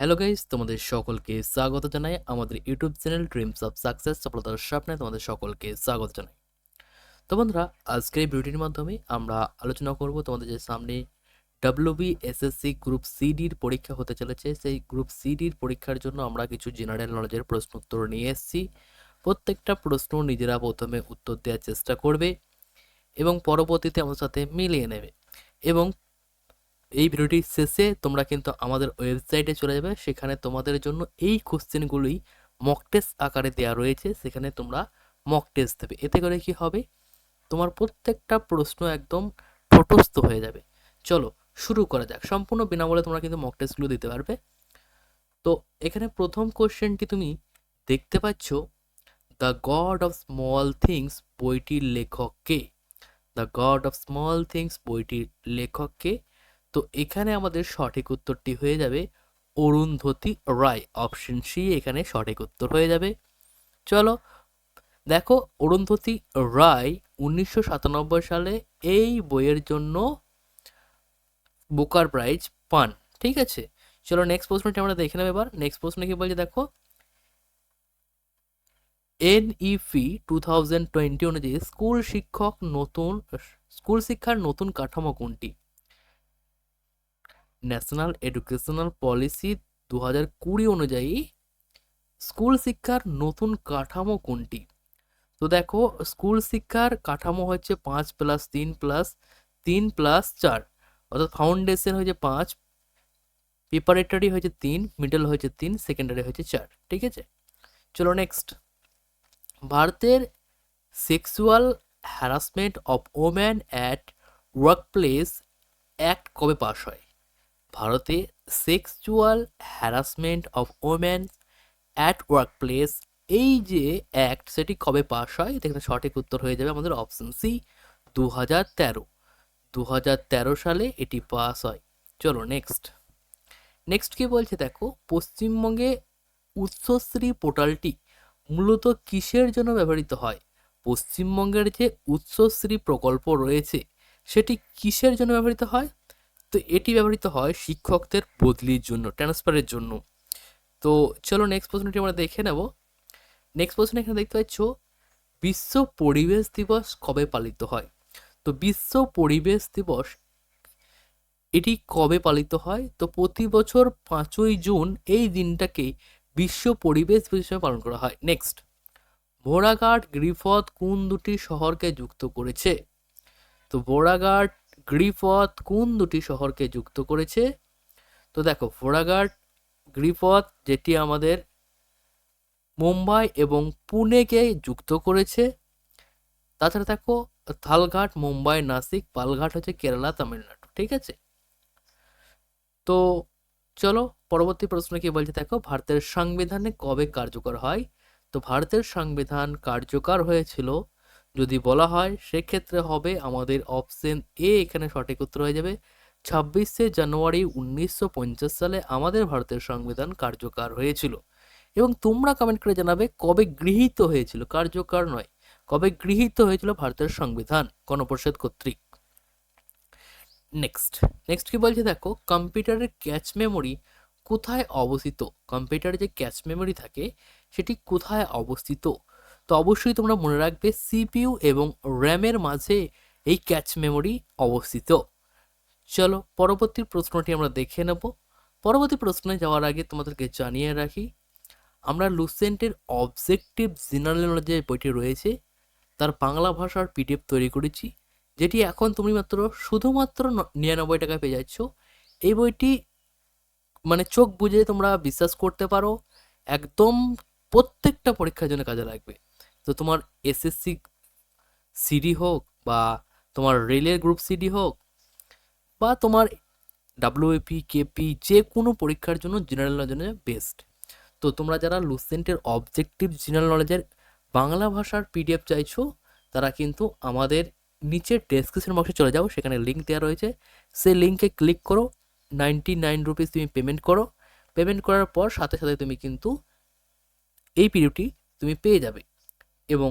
Hello guys তোমাদের সকলকে স্বাগত জানাই আমাদের YouTube channel dreams of success সফলতার স্বপ্নে তোমাদের সকলকে স্বাগত জানাই। তো বন্ধুরা, আজকের ভিডিওটির মাধ্যমে আমরা আলোচনা করব তোমাদের যে সামনে ডাব্লিউবি এসএসসি গ্রুপ সিডির পরীক্ষা হতে চলেছে। সেই গ্রুপ সিডির পরীক্ষার জন্য আমরা কিছু জেনারেল নলেজের প্রশ্ন উত্তর নিয়ে এসেছি। প্রত্যেকটা প্রশ্ন নিজেরা প্রথমে উত্তর দেওয়ার চেষ্টা করবে এবং পরবর্তীতে আমাদের সাথে মিলিয়ে নেবে এবং এই ভিডিওটির শেষে তোমরা কিন্তু আমাদের ওয়েবসাইটে চলে যাবে। সেখানে তোমাদের জন্য এই কোশ্চেনগুলোই মক টেস্ট আকারে দেওয়া রয়েছে। সেখানে তোমরা মক টেস্ট দেবে। এতে করে কি হবে? তোমার প্রত্যেকটা প্রশ্ন একদম ঠোঁটস্থ হয়ে যাবে। চলো শুরু করা যাক। সম্পূর্ণ বিনামূল্যে তোমরা কিন্তু মক টেস্টগুলো দিতে পারবে। তো এখানে প্রথম কোশ্চেনটি তুমি দেখতে পাচ্ছ the God of Small Things বইটির লেখক কে? The God of Small Things বইটির লেখক কে? তো এখানে আমাদের সঠিক উত্তরটি হয়ে যাবে অরুন্ধতী রায় অপশন সি এখানে সঠিক উত্তর হয়ে যাবে। চলো, দেখো অরুন্ধতী রায় উনিশশো সাতানব্বই সালে এই বইয়ের জন্য বুকার প্রাইজ পান, ঠিক আছে? চলো নেক্সট প্রশ্নটি আমরা দেখে নেব এবার। নেক্সট প্রশ্ন কি বলছে দেখো এনইপি টু থাউজেন্ড টোয়েন্টি অনুযায়ী স্কুল শিক্ষক নতুন স্কুল শিক্ষার নতুন কাঠামো কোনটি? ন্যাশনাল এডুকেশনাল পলিসি দু হাজার কুড়ি অনুযায়ী স্কুল শিক্ষার নতুন কাঠামো কোনটি? তো দেখো, স্কুল শিক্ষার কাঠামো হচ্ছে পাঁচ প্লাস তিন প্লাস তিন প্লাস চার। অর্থাৎ ফাউন্ডেশন হয়েছে পাঁচ প্রিপারেটরি হয়েছে তিন মিডল হয়েছে তিন সেকেন্ডারি হয়েছে চার। ঠিক আছে? চলো নেক্সট ভারতের sexual harassment of woman at workplace act কবে পাশ হয়? ভারতে sexual harassment of women at workplace এই যে অ্যাক্ট সেটি কবে পাশ হয়? এখানে সঠিক উত্তর হয়ে যাবে আমাদের অপশন সি দু হাজার তেরো। দু হাজার তেরো সালে এটি পাস হয়। চলো নেক্সট নেক্সট কি বলছে দেখো? পশ্চিমবঙ্গে উৎসশ্রী পোর্টালটি মূলত কিসের জন্য ব্যবহৃত হয়? পশ্চিমবঙ্গের যে উৎসশ্রী প্রকল্প রয়েছে, সেটি কিসের জন্য ব্যবহৃত হয়? তো এটি ব্যবহৃত হয় শিক্ষকদের বদলির জন্য ট্রান্সফারের জন্য। তো চলো নেক্সট প্রশ্নটি আমরা দেখে নেব। নেক্সট প্রশ্ন এখানে দেখতে পাচ্ছ, বিশ্ব পরিবেশ দিবস কবে পালিত হয়? তো বিশ্ব পরিবেশ দিবস এটি কবে পালিত হয়? তো প্রতি বছর পাঁচই জুন এই দিনটাকে বিশ্ব পরিবেশ দিবস হিসেবে পালন করা হয়। নেক্সট ভোরাঘাট গ্রিফত কোন দুটি শহরকে যুক্ত করেছে? তো ভোরাঘাট গ্রিফত কোন দুটি শহরকে যুক্ত করেছে? তো দেখো ভোরাঘাট গ্রিফত যেটি আমাদের মুম্বাই এবং পুনেকে যুক্ত করেছে। তাছাড়া দেখো, থালঘাট, মুম্বাই, নাসিক, পালঘাট হচ্ছে কেরালা, তামিলনাড়ু, ঠিক আছে? তো চলো, পরবর্তী প্রশ্ন কি বলছে দেখো, ভারতের সংবিধানে কবে কার্যকর হয়? তো ভারতের সংবিধান কার্যকর হয়েছিল যদি বলা হয়, সেক্ষেত্রে হবে আমাদের অপশন এ এখানে সঠিক উত্তর হয়ে যাবে। ছাব্বিশে জানুয়ারি উনিশশো পঞ্চাশ সালে আমাদের ভারতের সংবিধান কার্যকর হয়েছিল। এবং তোমরা কমেন্ট করে জানাবে, কবে গৃহীত হয়েছিল? কার্যকর নয়। কবে গৃহীত হয়েছিল ভারতের সংবিধান? গণপরিষদ কর্তৃক। নেক্সট নেক্সট কি বলছে দেখো কম্পিউটারের ক্যাচ মেমোরি কোথায় অবস্থিত? কম্পিউটারে যে ক্যাচ মেমোরি থাকে, সেটি কোথায় অবস্থিত? তো অবশ্যই তোমরা মনে রাখবে সিপিইউ এবং র্যামের মাঝে এই ক্যাচ মেমোরি অবস্থিত। চলো পরবর্তী প্রশ্নটি আমরা দেখে নেব। পরবর্তী প্রশ্নে যাওয়ার আগে তোমাদেরকে জানিয়ে রাখি, আমরা লুসেন্টের অবজেক্টিভ জেনারেল নলেজের বইটি রয়েছে, তার বাংলা ভাষার পিডিএফ তৈরি করেছি, যেটি এখন তুমি মাত্র শুধুমাত্র নিরানব্বই টাকায় পেয়ে যাচ্ছ। এই বইটি মানে চোখ বুঝে তোমরা বিশ্বাস করতে পারো, একদম প্রত্যেকটা পরীক্ষার জন্য কাজে লাগবে। তো তোমার এসএসসি সিডি হোক বা তোমার রেলের গ্রুপ সিডি হোক বা তোমার ডাব্লিউএপি কেপি যে কোনো পরীক্ষার জন্য জেনারেল নলেজের বেস্ট তো তোমরা যারা লুসেন্টের অবজেক্টিভ জেনারেল নলেজের বাংলা ভাষার পিডিএফ চাইছো, তারা কিন্তু আমাদের নিচে ডেসক্রিপশন বক্সে চলে যাও, সেখানে লিঙ্ক দেওয়া রয়েছে। সেই লিঙ্কে ক্লিক করো নাইনটি নাইন রুপিস তুমি পেমেন্ট করো। পেমেন্ট করার পর সাথে সাথে তুমি কিন্তু এই পিডিএফটি তুমি পেয়ে যাবে। এবং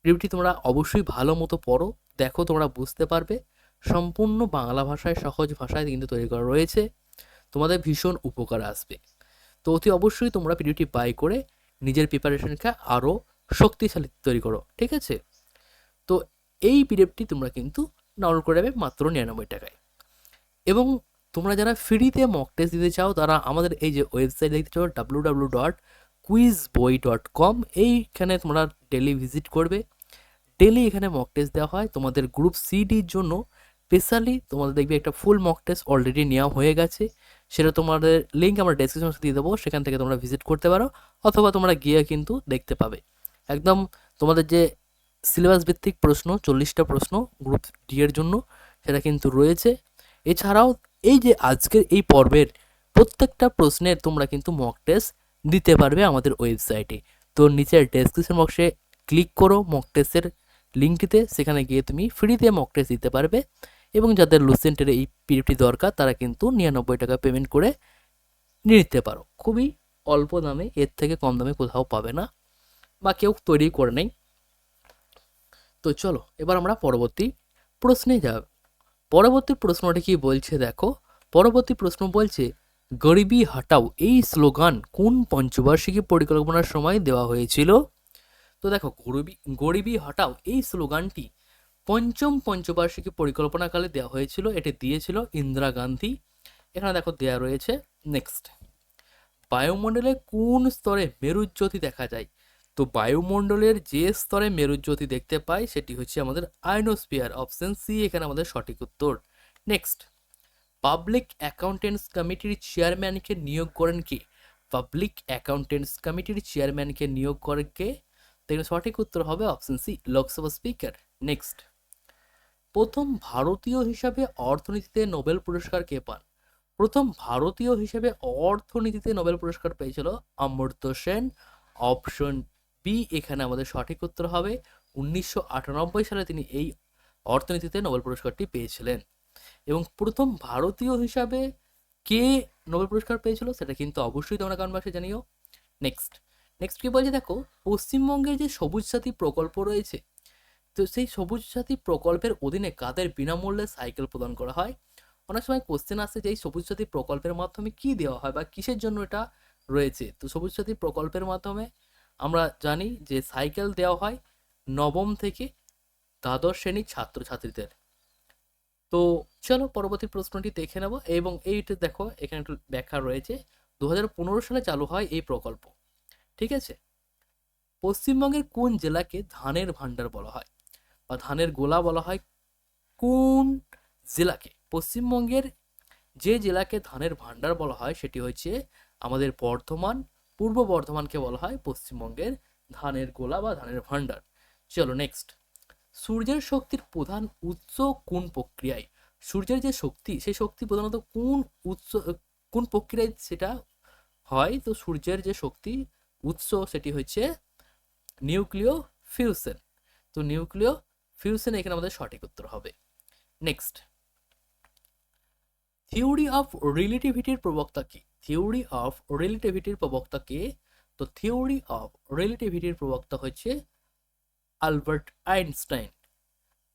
পিডিএফটি তোমরা অবশ্যই ভালো মতো পড়ো, দেখো তোমরা বুঝতে পারবে। সম্পূর্ণ বাংলা ভাষায়, সহজ ভাষায় কিন্তু তৈরি করা রয়েছে। তোমাদের ভীষণ উপকার আসবে। তো অতি অবশ্যই তোমরা পিডিএফটি বাই করে নিজের প্রিপারেশনকে আরও শক্তিশালী তৈরি করো, ঠিক আছে? তো এই পিডিএফটি তোমরা কিন্তু ডাউনলোড করে নেবে মাত্র নিরানব্বই টাকায়। এবং তোমরা যারা ফ্রিতে মক টেস্ট দিতে চাও, তারা আমাদের এই যে ওয়েবসাইট দেখতে চাও ডাব্লু ডাব্লু ডট কুইজ বই ডট কম এইখানে তোমরা ডেলি ভিজিট করবে। ডেলি এখানে মক টেস্ট দেওয়া হয়। তোমাদের গ্রুপ সিডির জন্য স্পেশালি তোমাদের দেখবে একটা ফুল মক টেস্ট অলরেডি নেওয়া হয়ে গেছে। সেটা তোমাদের লিঙ্ক আমরা ডেসক্রিপশনে দিয়ে দেবো। সেখান থেকে তোমরা ভিজিট করতে পারো। অথবা তোমরা গিয়ে কিন্তু দেখতে পাবে। একদম তোমাদের যে সিলেবাস ভিত্তিক প্রশ্ন, চল্লিশটা প্রশ্ন গ্রুপ ডি এর জন্য সেটা কিন্তু রয়েছে। এছাড়াও এই যে আজকের এই পর্বের প্রত্যেকটা প্রশ্নের তোমরা কিন্তু মক টেস্ট দিতে পারবে আমাদের ওয়েবসাইটে তো নিচের ডেসক্রিপশন বক্সে ক্লিক করো মক টেস্টের লিঙ্কটিতে সেখানে গিয়ে তুমি ফ্রিতে মক টেস্ট দিতে পারবে। এবং যাদের লুসেন্টের এই পিরিয়ডটি দরকার, তারা কিন্তু নিরানব্বই টাকা পেমেন্ট করে নিতে পারো। খুবই অল্প দামে, এর থেকে কম দামে কোথাও পাবে না বা কেউ তৈরি করে নেই। তো চলো, এবার আমরা পরবর্তী প্রশ্নে যাব পরবর্তী প্রশ্নটি কি বলছে দেখো? পরবর্তী প্রশ্ন বলছে গরিবি হাটাও, এই স্লোগান কোন পঞ্চবার্ষিকী পরিকল্পনার সময় দেওয়া হয়েছিল? তো দেখো, গরিবি গরিবি হটাও, এই স্লোগানটি পঞ্চম পঞ্চবার্ষিকী পরিকল্পনাকালে দেওয়া হয়েছিল, এটি দিয়েছিল ইন্দিরা গান্ধী। এখানে দেখো দেওয়া রয়েছে নেক্সট বায়ুমণ্ডলে কোন স্তরে মেরুজ্যোতি দেখা যায়? তো বায়ুমণ্ডলের যে স্তরে মেরুজ্যোতি দেখতে পাই, সেটি হচ্ছে আমাদের আয়নোস্ফিয়ার অপশন সি, এখানে আমাদের সঠিক উত্তর। নেক্সট পাবলিক অ্যাকাউন্টেন্টস কমিটির চেয়ারম্যানকে নিয়োগ করেন কি? পাবলিক অ্যাকাউন্টেন্টস কমিটির চেয়ারম্যানকে নিয়োগ করেন কে? তো এখানে সঠিক উত্তর হবে option C, Lok Sabha speaker. Next. প্রথম ভারতীয় হিসাবে অর্থনীতিতে নোবেল পুরস্কার কে পান? প্রথম ভারতীয় হিসেবে অর্থনীতিতে নোবেল পুরস্কার পেয়েছিল অমর্ত্য সেন। অপশন বি, এখানে আমাদের সঠিক উত্তর হবে। উনিশশো আটানব্বই সালে তিনি এই অর্থনীতিতে নোবেল পুরস্কারটি পেয়েছিলেন। এবং প্রথম ভারতীয় হিসাবে কে নোবেল পুরস্কার পেয়েছিল সেটা কিন্তু অবশ্যই তোমরা কারণ বাসে জানিও। নেক্সট নেক্সট কি বলছে দেখো পশ্চিমবঙ্গের যে সবুজ সাথী প্রকল্প রয়েছে, তো সেই সবুজ সাথী প্রকল্পের অধীনে কাদের বিনামূল্যে সাইকেল প্রদান করা হয়? অনেক সময় কোশ্চেন আসে যে এই সবুজ সাথী প্রকল্পের মাধ্যমে কি দেওয়া হয় বা কিসের জন্য এটা রয়েছে? তো সবুজ সাথী প্রকল্পের মাধ্যমে আমরা জানি যে সাইকেল দেওয়া হয় নবম থেকে দ্বাদশ শ্রেণির ছাত্রছাত্রীদের। তো চলো পরবর্তী প্রশ্নটি দেখে নেব এবং এইটা দেখো, এখানে একটু ব্যাখ্যা রয়েছে। দু হাজার পনেরো সালে চালু হয় এই প্রকল্প। ঠিক আছে? পশ্চিমবঙ্গের কোন জেলাকে ধানের ভাণ্ডার বলা হয়? বা ধানের গোলা বলা হয় কোন জেলাকে? পশ্চিমবঙ্গের যে জেলাকে ধানের ভাণ্ডার বলা হয় সেটি হচ্ছে আমাদের বর্ধমান, পূর্ব বর্ধমানকে বলা হয় পশ্চিমবঙ্গের ধানের গোলা বা ধানের ভাণ্ডার। চলো নেক্সট সূর্যের শক্তির প্রধান উৎস কোন প্রক্রিয়ায়? সূর্যের যে শক্তি, সেই শক্তি প্রধানত কোন উৎস কোন প্রক্রিয়ায় সেটা হয়? তো সূর্যের যে শক্তি উৎস সেটি হচ্ছে নিউক্লিয় ফিউশন তো নিউক্লিয় ফিউশন এখানে আমাদের সঠিক উত্তর হবে। নেক্সট থিওরি অফ রিলেটিভিটির প্রবক্তা কি? থিওরি অফ রিলেটিভিটির প্রবক্তা কে? তো থিওরি অফ রিলেটিভিটির প্রবক্তা হচ্ছে আলবার্ট আইনস্টাইন।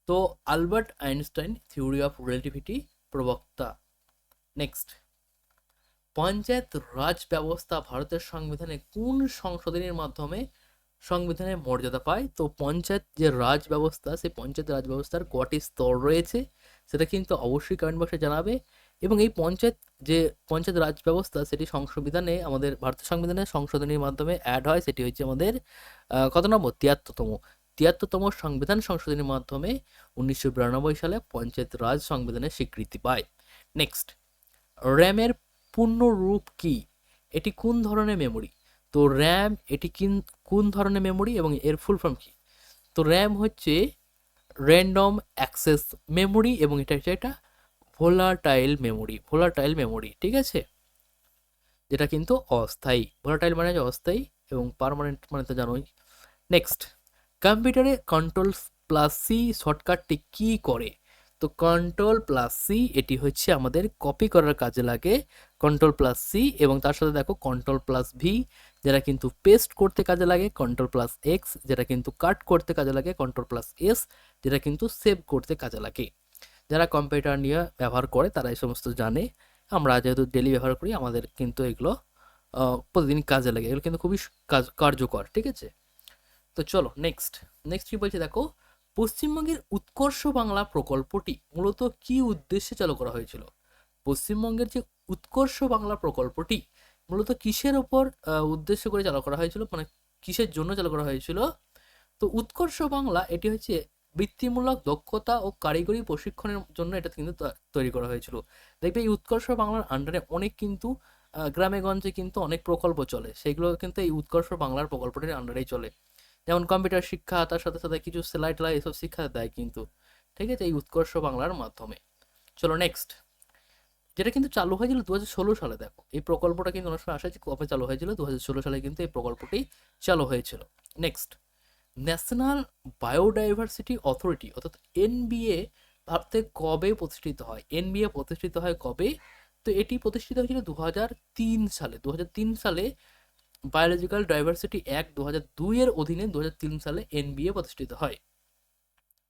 তো Albert Einstein, theory of relativity প্রবক্তা। নেক্সট। পঞ্চায়েত রাজ ব্যবস্থা ভারতের সংবিধানে কোন সংশোধনীর মাধ্যমে সংবিধানের মর্যাদা পায়? তো পঞ্চায়েত যে রাজ ব্যবস্থা, সেই পঞ্চায়েত রাজ ব্যবস্থার কটি স্তর রয়েছে, সেটা কিন্তু অবশ্যই কমেন্ট বক্সে জানাবে। এবং এই পঞ্চায়েত যে পঞ্চায়েত রাজ ব্যবস্থা, সেটি সংবিধানে আমাদের ভারতের সংবিধানের সংশোধনীর মাধ্যমে অ্যাড হয়, সেটি হচ্ছে আমাদের কত নম্বর? তিয়াত্তরতম। তিয়াত্তরতম সংবিধান সংশোধনীর মাধ্যমে উনিশশো বিরানব্বই সালে পঞ্চায়েত রাজ সংবিধানের স্বীকৃতি পায়। নেক্সট র্যামের পূর্ণ রূপ কি? এটি কোন ধরনের মেমোরি তো র্যাম এটি কিন, কোন ধরনের মেমোরি এবং এর ফুল ফর্ম কি? তো র্যাম হচ্ছে র্যান্ডম অ্যাক্সেস মেমোরি এবং এটা হচ্ছে একটা ভোলাটাইল মেমোরি ভোলাটাইল মেমোরি ঠিক আছে? যেটা কিন্তু অস্থায়ী ভোলাটাইল মানে অস্থায়ী এবং পারমানেন্ট মানে তো জানোই। নেক্সট কম্পিউটারে কন্ট্রোল প্লাস সি শর্টকাটটি কী করে? তো কন্ট্রোল প্লাস সি এটি হচ্ছে আমাদের কপি করার কাজে লাগে। কন্ট্রোল প্লাস সি এবং তার সাথে দেখো কন্ট্রোল প্লাস ভি যেটা কিন্তু পেস্ট করতে কাজে লাগে। কন্ট্রোল প্লাস এক্স যেটা কিন্তু কাট করতে কাজে লাগে। কন্ট্রোল প্লাস এস যেটা কিন্তু সেভ করতে কাজে লাগে। যারা কম্পিউটার নিয়ে ব্যবহার করে, তারা এই সমস্ত জানে। আমরা যেহেতু ডেলি ব্যবহার করি, আমাদের কিন্তু এগুলো প্রতিদিন কাজে লাগে। এগুলো কিন্তু খুবই কাজ, কার্যকর, ঠিক আছে? তো চলো নেক্সট নেক্সট কি বলছে দেখো? পশ্চিমবঙ্গের উৎকর্ষ বাংলা প্রকল্পটি মূলত কি উদ্দেশ্যে চালু করা হয়েছিল? পশ্চিমবঙ্গের যে উৎকর্ষ বাংলা প্রকল্পটি মূলত কিসের ওপর উদ্দেশ্য করে চালু করা হয়েছিল? মানে কিসের জন্য চালু করা হয়েছিল? তো উৎকর্ষ বাংলা এটি হচ্ছে বৃত্তিমূলক দক্ষতা ও কারিগরি প্রশিক্ষণের জন্য এটা কিন্তু তৈরি করা হয়েছিল। দেখবে এই উৎকর্ষ বাংলার আন্ডারে অনেক কিন্তু আহ, গ্রামে গঞ্জে কিন্তু অনেক প্রকল্প চলে। সেগুলো কিন্তু এই উৎকর্ষ বাংলার প্রকল্পটির আন্ডারেই চলে। যেমন কম্পিউটার শিক্ষা, তার সাথে সাথে কিছু সেলাই টেলাই এসব শিক্ষা দেয় কিন্তু, ঠিক আছে? এই উৎকর্ষ বাংলার মাধ্যমে। চলো নেক্সট যেটা কিন্তু চালু হয়েছিল দু হাজার ষোলো সালে, দেখো। এই প্রকল্পটা কিন্তু অনেক সময় আসে কবে চালু হয়েছিল? দু হাজার ষোলো সালে কিন্তু এই প্রকল্পটি চালু হয়েছিল। নেক্সট ন্যাশনাল বায়োডাইভার্সিটি অথরিটি অর্থাৎ এনবিএ ভারতে কবে প্রতিষ্ঠিত হয়? এনবিএ প্রতিষ্ঠিত হয় কবে? তো এটি প্রতিষ্ঠিত হয়েছিল দু তিন সালে। দু তিন সালে বায়োলজিক্যাল ডাইভার্সিটি অ্যাক্ট দু হাজার দুইয়ের অধীনে দু তিন সালে এনবিএ প্রতিষ্ঠিত হয়।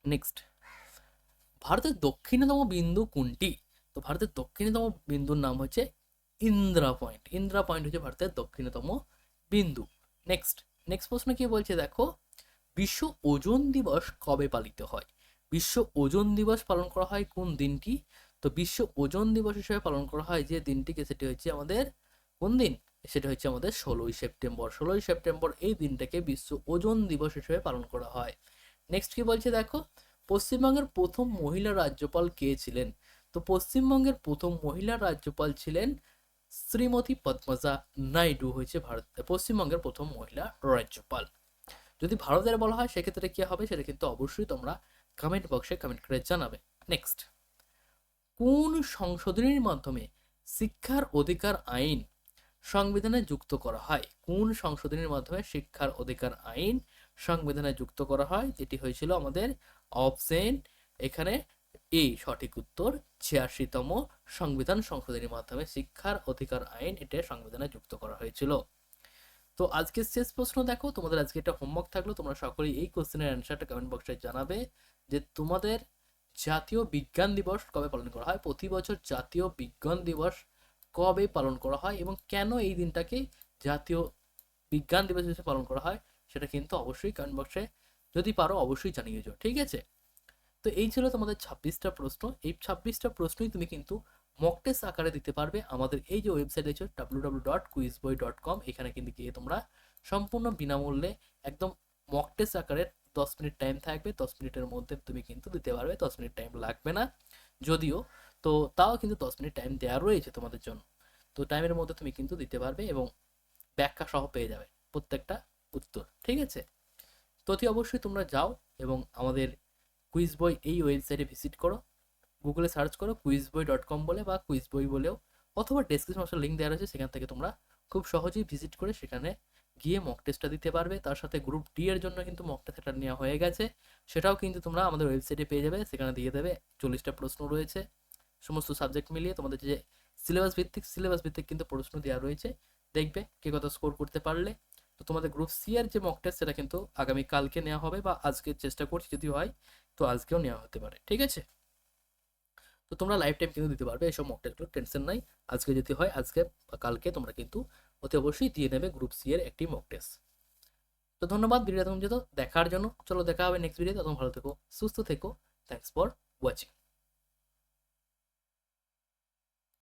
নেক্সট ভারতের দক্ষিণতম বিন্দু কোনটি? তো ভারতের দক্ষিণতম বিন্দুর নাম হচ্ছে ইন্দ্রা পয়েন্ট। ইন্দ্রা পয়েন্ট হচ্ছে ভারতের দক্ষিণতম বিন্দু। নেক্সট নেক্সট প্রশ্ন কি বলছে দেখো? বিশ্ব ওজন দিবস কবে পালিত হয়? বিশ্ব ওজন দিবস পালন করা হয় কোন দিনটি? তো বিশ্ব ওজন দিবস হিসেবে পালন করা হয় যে দিনটিকে সেটি হচ্ছে আমাদের কোন দিন? সেটা হচ্ছে আমাদের ষোলোই সেপ্টেম্বর। ষোলোই সেপ্টেম্বর এই দিনটাকে বিশ্ব ওজন দিবস হিসেবে পালন করা হয়। নেক্সট কি বলছে দেখো? পশ্চিমবঙ্গের প্রথম মহিলা রাজ্যপাল কে ছিলেন? তো পশ্চিমবঙ্গের প্রথম মহিলা রাজ্যপাল ছিলেন শ্রীমতী পদ্মজা নাইডু হয়েছে ভারত, পশ্চিমবঙ্গের প্রথম মহিলা রাজ্যপাল। যদি ভারতের বলা হয়, সেক্ষেত্রে কি হবে? সেটা কিন্তু অবশ্যই তোমরা কমেন্ট বক্সে কমেন্ট করে জানাবে। নেক্সট কোন সংশোধনীর মাধ্যমে শিক্ষার অধিকার আইন সংবিধানে যুক্ত করা হয়। কোন সংশোধনীর মাধ্যমে শিক্ষার অধিকার আইন সংবিধানে যুক্ত করা হয়? যেটি হয়েছিল আমাদের অপশন এখানে এই সঠিক উত্তর, ছিয়াশিতম সংবিধান সংশোধনীর মাধ্যমে শিক্ষার অধিকার আইন এটা সংবিধানে যুক্ত করা হয়েছিল। তো আজকের শেষ প্রশ্ন দেখো, তোমাদের আজকে একটা হোমওয়ার্ক থাকল, তোমরা সকলেই এই কোশ্চেনের অ্যান্সারটা কমেন্ট বক্সে জানাবে যে তোমাদের জাতীয় বিজ্ঞান দিবস কবে পালন করা হয়? প্রতি বছর জাতীয় বিজ্ঞান দিবস কবে পালন করা হয় এবং কেন এই দিনটাকে জাতীয় বিজ্ঞান দিবস হিসেবে পালন করা হয় সেটা কিন্তু অবশ্যই কমেন্ট বক্সে যদি পারো অবশ্যই জানিয়ে যাও ঠিক আছে? তো এই ছিল তোমাদের ছাব্বিশটা প্রশ্ন। এই ছাব্বিশটা প্রশ্নই তুমি কিন্তু মক আকারে দিতে পারবে আমাদের এই যে ওয়েবসাইট আছে W W dot quiz boi dot com এখানে কিন্তু গিয়ে তোমরা সম্পূর্ণ বিনামূল্যে একদম মক টেস্ট আকারে দশ মিনিট টাইম থাকবে। দশ মিনিটের মধ্যে তুমি কিন্তু দিতে পারবে, দশ মিনিট টাইম লাগবে না। যদিও তো তাও কিন্তু দশ মিনিট টাইম দেওয়া রয়েছে তোমাদের জন্য। তো টাইমের মধ্যে তুমি কিন্তু দিতে পারবে এবং ব্যাখ্যা সহ পেয়ে যাবে প্রত্যেকটা উত্তর, ঠিক আছে? তো অবশ্যই তোমরা যাও এবং আমাদের কুইজ বই এই ওয়েবসাইটে ভিজিট করো। গুগলে সার্চ করো কুইজ বই ডট কম বলে বা কুইজ বই বলেও, অথবা ডেসক্রিপশন বক্সে লিঙ্ক দেওয়া রয়েছে, সেখান থেকে তোমরা খুব সহজেই ভিজিট করে সেখানে গিয়ে মক টেস্টটা দিতে পারবে। তার সাথে গ্রুপ ডি এর জন্য কিন্তু মক টেস্টটা নেওয়া হয়ে গেছে। সেটাও কিন্তু তোমরা আমাদের ওয়েবসাইটে পেয়ে যাবে। সেখানে দিয়ে দেবে চল্লিশটা প্রশ্ন রয়েছে। সমস্ত সাবজেক্ট মিলিয়ে তোমাদের যে সিলেবাস ভিত্তিক সিলেবাস ভিত্তিক কিন্তু প্রশ্ন দেওয়া রয়েছে। দেখবে কে কত স্কোর করতে পারলে। তো তোমাদের গ্রুপ সি এর যে মক টেস্ট সেটা কিন্তু আগামী কালকে নেওয়া হবে বা আজকে চেষ্টা করছি যদি হয়, তো আজকেও নেওয়া হতে পারে। ঠিক আছে? তো তোমরা লাইফ টাইম কিন্তু দিতে পারবে, এসব মক টেস্টগুলো টেনশন নাই। আজকে যদি হয়, আজকে বা কালকে তোমরা কিন্তু অতি অবশ্যই দিয়ে নেবে গ্রুপ সি এর একটি মক টেস্ট তো ধন্যবাদ, ভিডিওটা তুমি যেত দেখার জন্য। চলো দেখা হবে নেক্সট ভিডিও তখন ভালো থেকো, সুস্থ থেকো। Thanks for watching